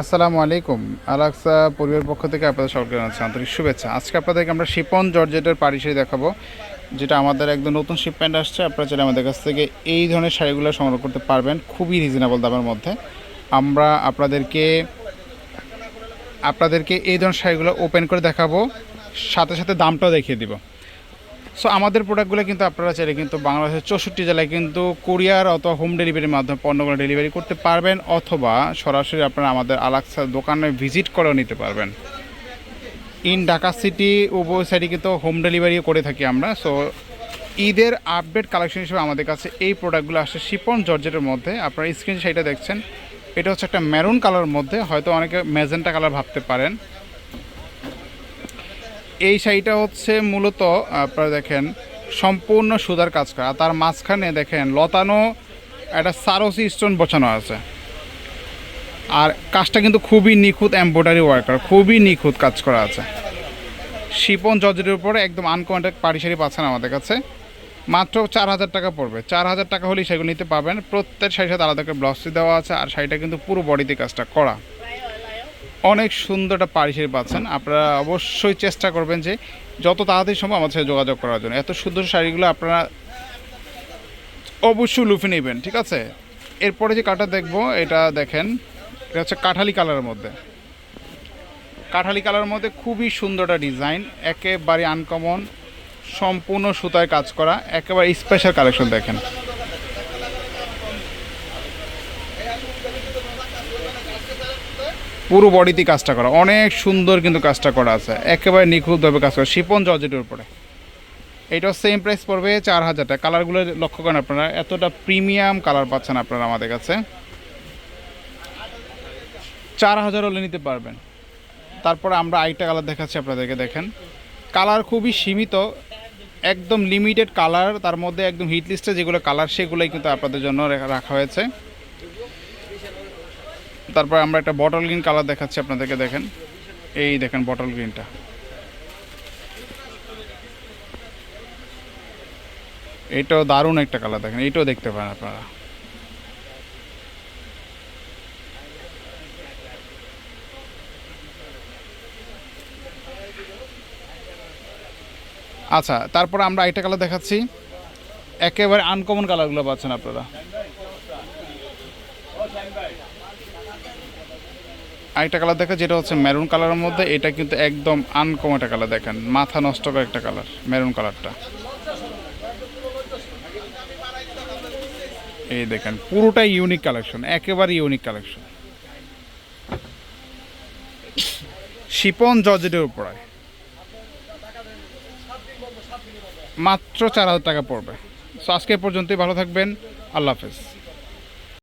আসসালামু আলাইকুম। আলাক্সা পরিবারের পক্ষ থেকে আপনাদের সকলকে জানাচ্ছি আন্তরিক শুভেচ্ছা। আজকে আপনাদেরকে আমরা শিপন, জর্জেটের পাড়ি শাড়ি দেখাবো, যেটা আমাদের একদম নতুন শিপমেন্ট আসছে। আপনারা চাইলে আমাদের কাছ থেকে এই ধরনের শাড়িগুলো সংগ্রহ করতে পারবেন খুবই রিজনেবল দামের মধ্যে। আমরা আপনাদেরকে আপনাদেরকে এই ধরনের শাড়িগুলো ওপেন করে দেখাবো, সাথে সাথে দামটাও দেখিয়ে দিব। সো আমাদের প্রোডাক্টগুলো কিন্তু আপনারা চাইলে কিন্তু বাংলাদেশের চৌষট্টি জেলায় কিন্তু কুরিয়ার অথবা হোম ডেলিভারির মাধ্যমে পণ্যগুলো ডেলিভারি করতে পারবেন, অথবা সরাসরি আপনারা আমাদের আলাক্সা দোকানে ভিজিট করেও নিতে পারবেন। ইন ঢাকা সিটি উভয় সাইডে কিন্তু হোম ডেলিভারিও করে থাকি আমরা। সো ঈদের আপডেট কালেকশন হিসেবে আমাদের কাছে এই প্রোডাক্টগুলো আসছে শিপন জর্জেটের মধ্যে। আপনারা স্ক্রিন শাড়িটা দেখছেন। এটা হচ্ছে একটা মেরুন কালার মধ্যে, হয়তো অনেকে ম্যাজেন্টা কালার ভাবতে পারেন। এই শাড়িটা হচ্ছে মূলত, আপনারা দেখেন, সম্পূর্ণ সুতার কাজ করা। তার মাঝখানে দেখেন, লতানো একটা সারসি স্টোন বসানো আছে। আর কাজটা কিন্তু খুবই নিখুঁত এম্ব্রয়ডারি ওয়ার্কার খুবই নিখুঁত কাজ করা আছে। শিপন জর্জেটের উপরে একদম আনকমেন্টেড পাড়ি শাড়ি পাচ্ছেন আমাদের কাছে। মাত্র চার হাজার টাকা পড়বে। চার হাজার টাকা হলেই সেগুলো নিতে পাবেন প্রত্যেক শাড়ির সাথে আলাদা করে ব্লাউজটি দেওয়া আছে, আর শাড়িটা কিন্তু পুরো বডিতে কাজটা করা। অনেক সুন্দর একটা পাড়ি শাড়ি পাচ্ছেন। আপনারা অবশ্যই চেষ্টা করবেন যে যত তাড়াতাড়ি সম্ভব আমাদের সাথে যোগাযোগ করার জন্য। এত সুন্দর শাড়িগুলো আপনারা অবশ্যই লুফে নেবেন, ঠিক আছে? এরপরে যে কাটা দেখব, এটা দেখেন, এটা হচ্ছে কাঠালি কালারের মধ্যে। কাঠালি কালারের মধ্যে খুবই সুন্দর একটা ডিজাইন, একেবারে আনকমন সম্পূর্ণ সুতায় কাজ করা, একেবারে স্পেশাল কালেকশন দেখেন। পুরো বডিতে কাজটা করা। অনেক সুন্দর কিন্তু কাজটা করা আছে। একেবারে নিখুঁতভাবে কাজ করা। শিপন জর্জেটের উপরে। এইটাও সেম প্রাইস পড়বে চার হাজার টাকা কালারগুলো লক্ষ্য করেন আপনারা। এতটা প্রিমিয়াম কালার পাচ্ছেন আপনারা আমাদের কাছে। চার হাজার হলে নিতে পারবেন। তারপরে আমরা আরেকটা কালার দেখাচ্ছি আপনাদেরকে, দেখেন। কালার খুবই সীমিত। একদম লিমিটেড কালার তার মধ্যে একদম হিট লিস্টে যেগুলো কালার সেগুলোই কিন্তু আপনাদের জন্য রাখা হয়েছে। তারপর আমরা একটা বটল গ্রিন কালার দেখাচ্ছি, আপনাদেরকে দেখেন। এই দেখেন বটল গ্রিনটা এইটাও দারুণ একটা কালার দেখেন, এইটাও দেখতে পারেন আপনারা। আচ্ছা তারপর আমরা একটা কালার দেখাচ্ছি। একেবারে আনকমন কালারগুলো পাচ্ছেন আপনারা। আরেকটা কালার দেখা, যেটা হচ্ছে মেরুন কালারের মধ্যে, এটা কিন্তু একদম আনকম একটা কালার দেখেন, মাথা নষ্ট করে একটা কালার মেরুন কালারটা এই দেখেন, পুরোটাই ইউনিক কালেকশন একেবারে ইউনিক কালেকশন শিপন জর্জেটের উপরে। মাত্র চার হাজার টাকা পড়বে। সো আজকে পর্যন্তই, ভালো থাকবেন, আল্লাহ হাফেজ।